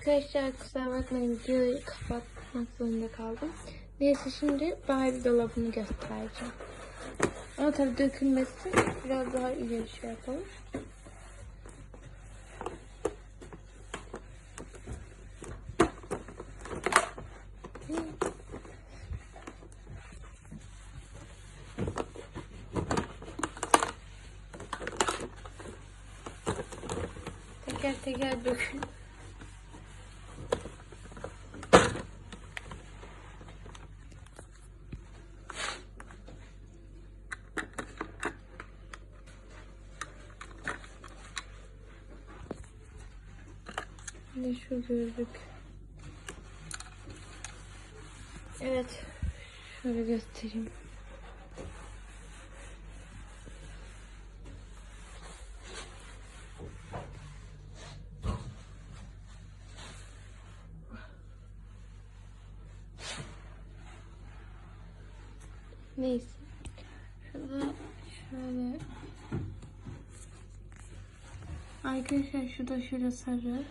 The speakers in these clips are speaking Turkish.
Arkadaşlar kusura bakmayın videoyu kapatmak zorunda kaldım. Neyse şimdi Barbie dolabını göstereceğim. Ama tabii dökülmesin. Biraz daha ileri şey yapalım. Teker teker dökün. Ne şu gözlük. Evet. Şöyle göstereyim. Neyse. Şurada şöyle Arkadaşlar şurada şöyle sarı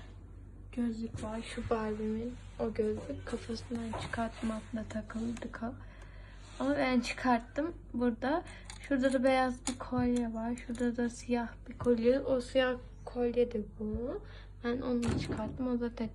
gözlük var. Şu Barbie'min o gözlük. Kafasından çıkarttım altına takıldı. Ama ben çıkarttım. Burada. Şurada da beyaz bir kolye var. Şurada da siyah bir kolye. O siyah kolye de bu. Ben onu çıkarttım. O zaten